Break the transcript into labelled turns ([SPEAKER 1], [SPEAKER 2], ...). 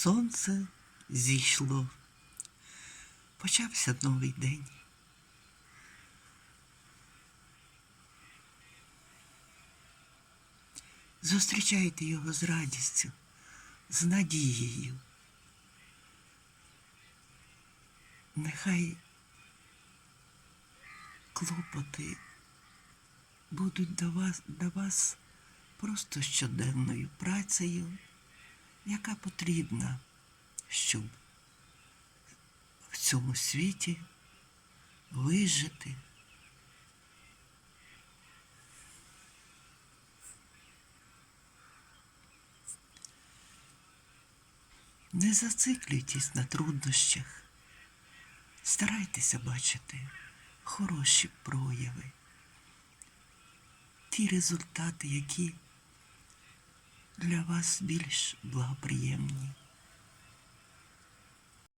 [SPEAKER 1] Сонце зійшло. Почався новий день. Зустрічайте його з радістю, з надією. Нехай клопоти будуть до вас, до вас просто щоденною працею, яка потрібна, щоб в цьому світі вижити. Не зациклюйтесь на труднощах. Старайтеся бачити хороші прояви, ті результати, які для вас більш благоприємні.